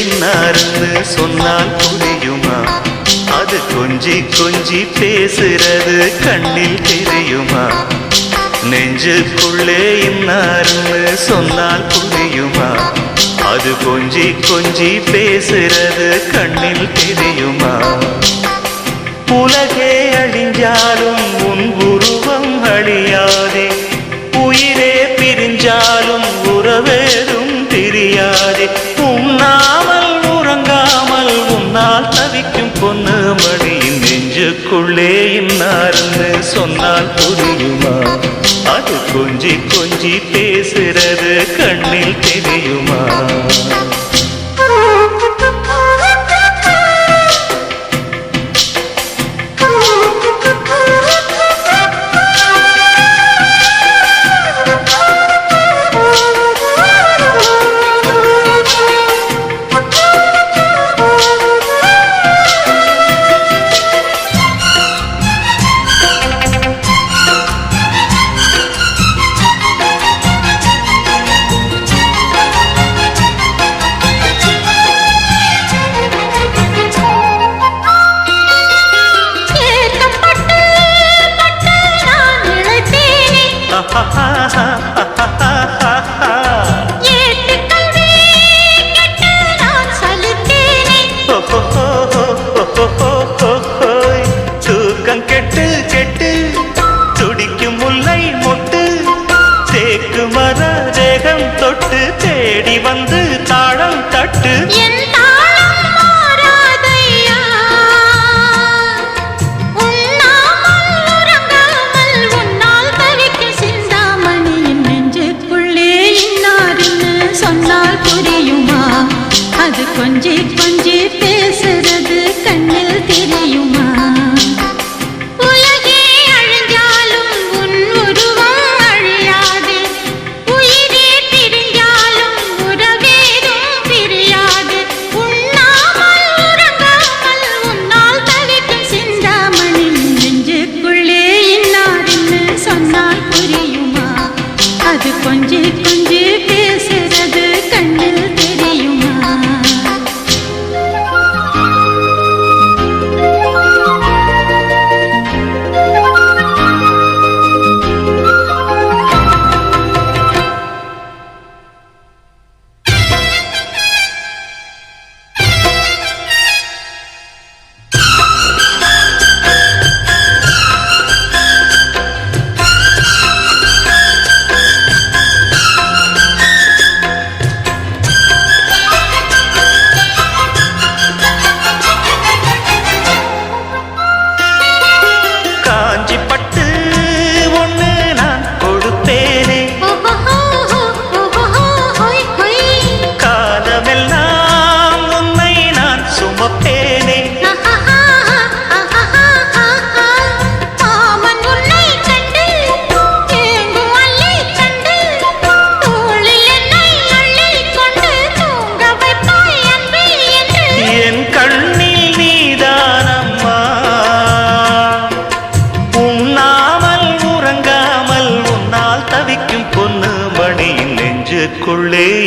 இன்னார்ந்து சொன்னால் புரியுமா? அது கொஞ்சி கொஞ்சி பேசுறது கண்ணில் தெரியுமா? நெஞ்சுக்குள்ளே இன்னார்ந்து சொன்னால் புரியுமா? அது கொஞ்சி கொஞ்சி பேசுறது கண்ணில் தெரியுமா? உலகே அழிஞ்சாலும் உன் தவிக்கும் பொண்ணு மணியின் நெஞ்சுக்குள்ளே இன்னார்னு சொன்னால் புரியுமா? அது கொஞ்சி கொஞ்சி பேசுறது கண்ணில் தெரியுமா? பாட்டு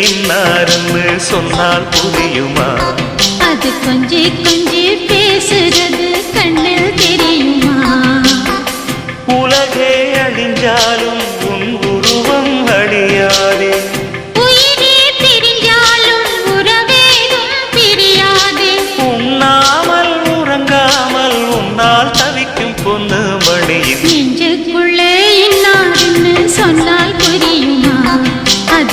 இன்னாருன்னு சொன்னால் புரியுமா? அது கொஞ்சி கொஞ்சி பேசுறது கண்ணில் தெரியுமா? உலகே அழிஞ்சாலும்